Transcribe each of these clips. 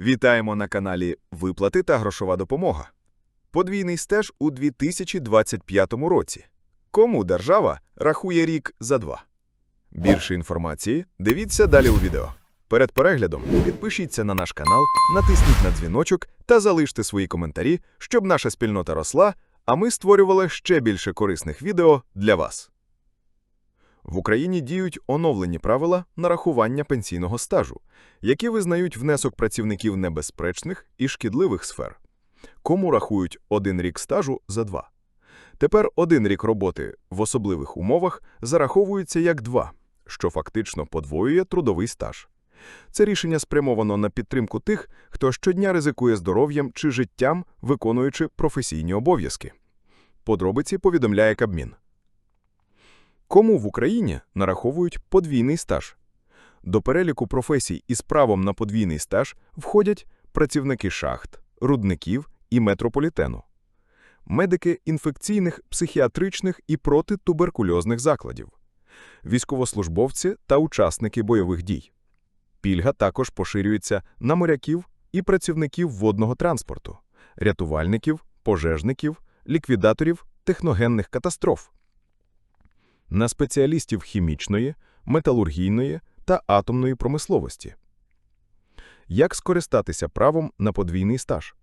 Вітаємо на каналі Виплати та грошова допомога. Подвійний стеж у 2025 році. Кому держава рахує рік за два? Більше інформації дивіться далі у відео. Перед переглядом підпишіться на наш канал, натисніть на дзвіночок та залиште свої коментарі, щоб наша спільнота росла, а ми створювали ще більше корисних відео для вас. В Україні діють оновлені правила нарахування пенсійного стажу, які визнають внесок працівників небезпечних і шкідливих сфер. Кому рахують один рік стажу за два. Тепер один рік роботи в особливих умовах зараховується як два, що фактично подвоює трудовий стаж. Це рішення спрямовано на підтримку тих, хто щодня ризикує здоров'ям чи життям, виконуючи професійні обов'язки. Подробиці повідомляє Кабмін. Кому в Україні нараховують подвійний стаж? До переліку професій із правом на подвійний стаж входять працівники шахт, рудників і метрополітену, медики інфекційних, психіатричних і протитуберкульозних закладів, військовослужбовці та учасники бойових дій. Пільга також поширюється на моряків і працівників водного транспорту, рятувальників, пожежників, ліквідаторів техногенних катастроф, на спеціалістів хімічної, металургійної та атомної промисловості. Як скористатися правом на подвійний стаж?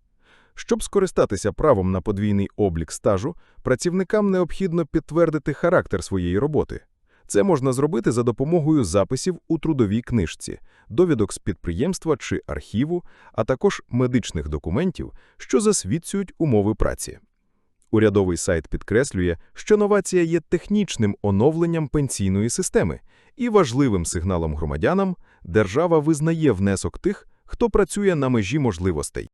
Щоб скористатися правом на подвійний облік стажу, працівникам необхідно підтвердити характер своєї роботи. Це можна зробити за допомогою записів у трудовій книжці, довідок з підприємства чи архіву, а також медичних документів, що засвідчують умови праці. Урядовий сайт підкреслює, що новація є технічним оновленням пенсійної системи і важливим сигналом громадянам, держава визнає внесок тих, хто працює на межі можливостей.